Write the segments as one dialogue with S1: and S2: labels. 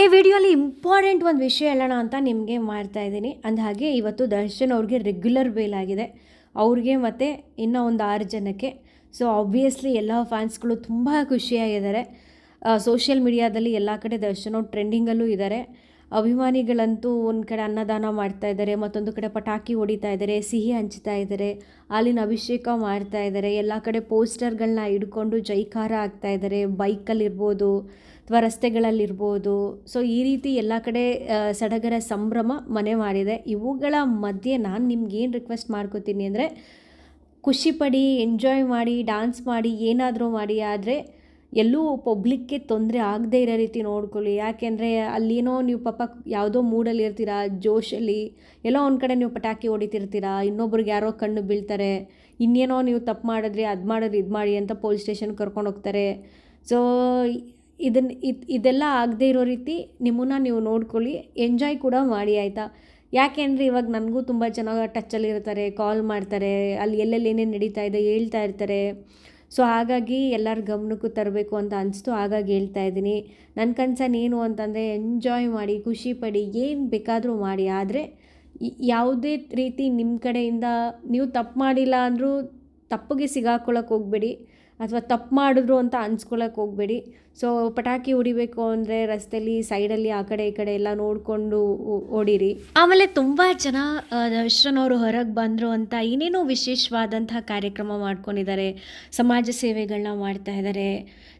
S1: ಈ ವಿಡಿಯೋಲಿ ಇಂಪಾರ್ಟೆಂಟ್ ಒಂದು ವಿಷಯ ಹೇಳೋಣ ಅಂತ ನಿಮಗೆ ಮಾಡ್ತಾ ಇದ್ದೀನಿ. ಅಂದ ಹಾಗೆ ಇವತ್ತು ದರ್ಶನ್ ಅವ್ರಿಗೆ ರೆಗ್ಯುಲರ್ ಬೇಲ್ ಆಗಿದೆ. ಅವ್ರಿಗೆ ಮತ್ತು ಇನ್ನೂ ಒಂದು ಆರು ಜನಕ್ಕೆ. ಸೊ ಆಬ್ವಿಯಸ್ಲಿ ಎಲ್ಲ ಫ್ಯಾನ್ಸ್ಗಳು ತುಂಬ ಖುಷಿಯಾಗಿದ್ದಾರೆ. ಸೋಷಿಯಲ್ ಮೀಡಿಯಾದಲ್ಲಿ ಎಲ್ಲ ಕಡೆ ದರ್ಶನ್ ಅವ್ರು ಟ್ರೆಂಡಿಂಗಲ್ಲೂ ಇದ್ದಾರೆ. ಅಭಿಮಾನಿಗಳಂತೂ ಒಂದು ಕಡೆ ಅನ್ನದಾನ ಮಾಡ್ತಾ ಇದ್ದಾರೆ ಮತ್ತೊಂದು ಕಡೆ ಪಟಾಕಿ ಹೊಡಿತಾ ಇದ್ದಾರೆ ಸಿಹಿ ಹಂಚ್ತಾ ಇದ್ದಾರೆ ಅಲ್ಲಿನ ಅಭಿಷೇಕ ಮಾಡ್ತಾ ಇದ್ದಾರೆ ಎಲ್ಲ ಕಡೆ ಪೋಸ್ಟರ್ಗಳನ್ನ ಹಿಡ್ಕೊಂಡು ಜೈಕಾರ ಆಗ್ತಾ ಇದ್ದಾರೆ ಬೈಕಲ್ಲಿರ್ಬೋದು ಅಥವಾ ರಸ್ತೆಗಳಲ್ಲಿರ್ಬೋದು ಸೊ ಈ ರೀತಿ ಎಲ್ಲ ಕಡೆ ಸಡಗರ ಸಂಭ್ರಮ ಮನೆ ಮಾಡಿದೆ. ಇವುಗಳ ಮಧ್ಯೆ ನಾನು ನಿಮ್ಗೇನು ರಿಕ್ವೆಸ್ಟ್ ಮಾಡ್ಕೋತೀನಿ ಅಂದರೆ ಖುಷಿಪಡಿ ಎಂಜಾಯ್ ಮಾಡಿ ಡ್ಯಾನ್ಸ್ ಮಾಡಿ, ಏನಾದರೂ ಮಾಡಿ, ಆದರೆ ಎಲ್ಲೂ ಪಬ್ಲಿಕ್ಗೆ ತೊಂದರೆ ಆಗದೇ ಇರೋ ರೀತಿ ನೋಡ್ಕೊಳ್ಳಿ. ಯಾಕೆಂದರೆ ಅಲ್ಲೇನೋ ನೀವು ಪಾಪ ಯಾವುದೋ ಮೂಡಲ್ಲಿ ಇರ್ತೀರಾ ಜೋಶಲ್ಲಿ ಎಲ್ಲೋ ಒಂದು ಕಡೆ ನೀವು ಪಟಾಕಿ ಹೊಡಿತಿರ್ತೀರಾ, ಇನ್ನೊಬ್ರಿಗೆ ಯಾರೋ ಕಣ್ಣು ಬೀಳ್ತಾರೆ, ಇನ್ನೇನೋ ನೀವು ತಪ್ಪು ಮಾಡಿದ್ರಿ, ಅದು ಮಾಡಿದ್ರಿ, ಇದು ಮಾಡಿ ಅಂತ ಪೊಲೀಸ್ ಸ್ಟೇಷನ್ ಕರ್ಕೊಂಡು ಹೋಗ್ತಾರೆ. ಸೊ ಇದನ್ನು ಇದು, ಇದೆಲ್ಲ ಆಗದೇ ಇರೋ ರೀತಿ ನಿಮ್ಮನ್ನು ನೀವು ನೋಡ್ಕೊಳ್ಳಿ ಎಂಜಾಯ್ ಕೂಡ ಮಾಡಿ ಆಯಿತಾ? ಯಾಕೆಂದರೆ ಇವಾಗ ನನಗೂ ತುಂಬ ಚೆನ್ನಾಗಿ ಟಚ್ಚಲ್ಲಿ ಇರ್ತಾರೆ ಕಾಲ್ ಮಾಡ್ತಾರೆ, ಅಲ್ಲಿ ಎಲ್ಲೆಲ್ಲಿ ಏನೇನು ನಡೀತಾ ಇದೆ ಹೇಳ್ತಾ ಇರ್ತಾರೆ. ಸೊ ಹಾಗಾಗಿ ಎಲ್ಲರ ಗಮನಕ್ಕೂ ತರಬೇಕು ಅಂತ ಅನಿಸ್ತು. ಹಾಗಾಗಿ ಹೇಳ್ತಾ ಇದ್ದೀನಿ. ನನ್ನ ಕನ್ಸನ್ ಏನು ಅಂತಂದರೆ ಎಂಜಾಯ್ ಮಾಡಿ, ಖುಷಿ ಪಡಿ, ಏನು ಬೇಕಾದರೂ ಮಾಡಿ. ಆದರೆ ಯಾವುದೇ ರೀತಿ ನಿಮ್ಮ ಕಡೆಯಿಂದ ನೀವು ತಪ್ಪು ಮಾಡಿಲ್ಲ ಅಂದರೂ ತಪ್ಪಿಗೆ ಸಿಗಾಕೊಳ್ಳೋಕೆ ಹೋಗಬೇಡಿ. ಅಥವಾ ತಪ್ಪು ಮಾಡಿದ್ರು ಅಂತ ಅನ್ಸ್ಕೊಳಕ್ಕೆ ಹೋಗಬೇಡಿ. ಸೊ ಪಟಾಕಿ ಹೊಡಿಬೇಕು ಅಂದರೆ ರಸ್ತೆಯಲ್ಲಿ ಸೈಡಲ್ಲಿ ಆ ಕಡೆ ಈ ಕಡೆ ಎಲ್ಲ ನೋಡಿಕೊಂಡು ಓಡಿರಿ ಆಮೇಲೆ ತುಂಬ ಜನ ದರ್ಶನವರು ಹೊರಗೆ ಬಂದರು ಅಂತ ಏನೇನೋ ವಿಶೇಷವಾದಂತಹ ಕಾರ್ಯಕ್ರಮ ಮಾಡ್ಕೊಂಡಿದ್ದಾರೆ. ಸಮಾಜ ಸೇವೆಗಳನ್ನ ಮಾಡ್ತಾ ಇದ್ದಾರೆ.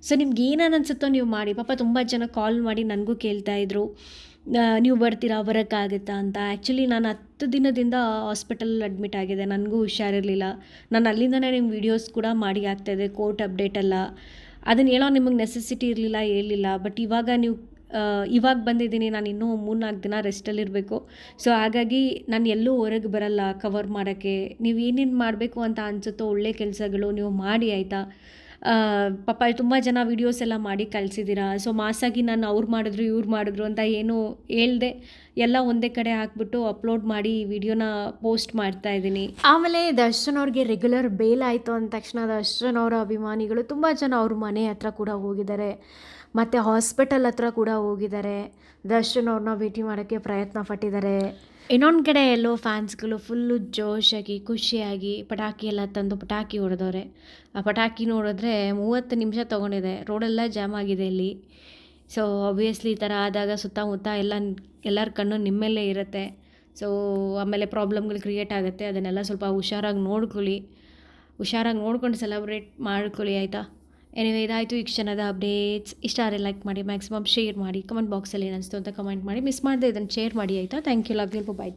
S1: ಸೊ ನಿಮ್ಗೆ ಏನೇನು ಅನಿಸುತ್ತೋ ನೀವು ಮಾಡಿ. ಪಾಪ ತುಂಬ ಜನ ಕಾಲ್ ಮಾಡಿ ನನಗೂ ಕೇಳ್ತಾ ಆ, ನೀವು ಬರ್ತೀರಾ? ಬರೋಕ್ಕಾಗುತ್ತಾ ಅಂತ. ಆ್ಯಕ್ಚುಲಿ ನಾನು ಹತ್ತು ದಿನದಿಂದ ಹಾಸ್ಪಿಟಲಲ್ಲಿ ಅಡ್ಮಿಟ್ ಆಗಿದೆ ನನಗೂ ಹುಷಾರಿರಲಿಲ್ಲ. ನಾನು ಅಲ್ಲಿಂದನೇ ನಿಮ್ಮ ವೀಡಿಯೋಸ್ ಕೂಡ ಮಾಡಿ ಆಗ್ತಾಯಿದೆ ಕೋರ್ಟ್ ಅಪ್ಡೇಟ್ ಎಲ್ಲ. ಅದನ್ನು ಹೇಳೋ ನಿಮಗೆ ನೆಸೆಸಿಟಿ ಇರಲಿಲ್ಲ ಹೇಳಿಲ್ಲ ಬಟ್ ಇವಾಗ ನೀವು ಇವಾಗ ಬಂದಿದ್ದೀನಿ. ನಾನು ಇನ್ನೂ ಮೂರ್ನಾಲ್ಕು ದಿನ ರೆಸ್ಟಲ್ಲಿರಬೇಕು ಸೊ ಹಾಗಾಗಿ ನಾನು ಎಲ್ಲೂ ಹೊರಗೆ ಬರಲ್ಲ ಕವರ್ ಮಾಡೋಕ್ಕೆ. ನೀವು ಏನೇನು ಮಾಡಬೇಕು ಅಂತ ಅನಿಸುತ್ತೋ ಒಳ್ಳೆ ಕೆಲಸಗಳು ನೀವು ಮಾಡಿ, ಆಯಿತಾ? ಪಾಪ ತುಂಬ ಜನ ವೀಡಿಯೋಸ್ ಎಲ್ಲ ಮಾಡಿ ಕಳಿಸಿದ್ದೀರಾ ಸೊ ಮಾಸಾಗಿ ನಾನು ಅವ್ರು ಮಾಡಿದ್ರು, ಇವ್ರು ಮಾಡಿದ್ರು ಅಂತ ಏನು ಹೇಳ್ದೆ, ಎಲ್ಲ ಒಂದೇ ಕಡೆ ಹಾಕ್ಬಿಟ್ಟು ಅಪ್ಲೋಡ್ ಮಾಡಿ ಈ ವಿಡಿಯೋನ ಪೋಸ್ಟ್ ಮಾಡ್ತಾ ಇದ್ದೀನಿ. ಆಮೇಲೆ ದರ್ಶನ್ ಅವ್ರಿಗೆ ರೆಗ್ಯುಲರ್ ಬೇಲ್ ಆಯಿತು ಅಂದ ತಕ್ಷಣ ದರ್ಶನ್ ಅವರ ಅಭಿಮಾನಿಗಳು ತುಂಬ ಜನ ಅವ್ರ ಮನೆ ಹತ್ರ ಕೂಡ ಹೋಗಿದ್ದಾರೆ. ಮತ್ತು ಹಾಸ್ಪಿಟಲ್ ಹತ್ರ ಕೂಡ ಹೋಗಿದ್ದಾರೆ. ದರ್ಶನ್ ಅವ್ರನ್ನ ಭೇಟಿ ಮಾಡೋಕ್ಕೆ ಪ್ರಯತ್ನ ಪಟ್ಟಿದ್ದಾರೆ. ಇನ್ನೊಂದು ಕಡೆ ಎಲ್ಲೋ ಫ್ಯಾನ್ಸ್ಗಳು ಫುಲ್ಲು ಜೋಶಾಗಿ, ಖುಷಿಯಾಗಿ ಪಟಾಕಿ ಎಲ್ಲ ತಂದು ಪಟಾಕಿ ಹೊಡೆದವ್ರೆ. ಆ ಪಟಾಕಿ ನೋಡಿದ್ರೆ ಮೂವತ್ತು ನಿಮಿಷ ತೊಗೊಂಡಿದೆ. ರೋಡೆಲ್ಲ ಜಾಮ್ ಆಗಿದೆ ಇಲ್ಲಿ. ಸೊ ಆಬ್ವಿಯಸ್ಲಿ ಈ ಥರ ಆದಾಗ ಸುತ್ತಮುತ್ತ ಎಲ್ಲ, ಎಲ್ಲರ ಕಣ್ಣು ನಿಮ್ಮಲ್ಲೇ ಇರುತ್ತೆ. ಸೊ ಆಮೇಲೆ ಪ್ರಾಬ್ಲಮ್ಗಳು ಕ್ರಿಯೇಟ್ ಆಗುತ್ತೆ. ಅದನ್ನೆಲ್ಲ ಸ್ವಲ್ಪ ಹುಷಾರಾಗಿ ನೋಡ್ಕೊಳ್ಳಿ. ಹುಷಾರಾಗಿ ನೋಡ್ಕೊಂಡು ಸೆಲೆಬ್ರೇಟ್ ಮಾಡ್ಕೊಳ್ಳಿ, ಆಯಿತಾ? ಎನಿವೆ ಇದಾಯಿತು. ಈ ಕ್ಷಣದ ಅಪ್ಡೇಟ್ಸ್ ಇಷ್ಟ ಆದರೆ ಲೈಕ್ ಮಾಡಿ ಮ್ಯಾಕ್ಸಿಮಮ್ ಶೇರ್ ಮಾಡಿ ಕಮೆಂಟ್ ಬಾಕ್ಸಲ್ಲಿ ಏನಿಸ್ತು ಅಂತ ಕಮೆಂಟ್ ಮಾಡಿ. ಮಿಸ್ ಮಾಡದೆ ಇದನ್ನು ಶೇರ್ ಮಾಡಿ, ಆಯಿತಾ? Thank you love you bye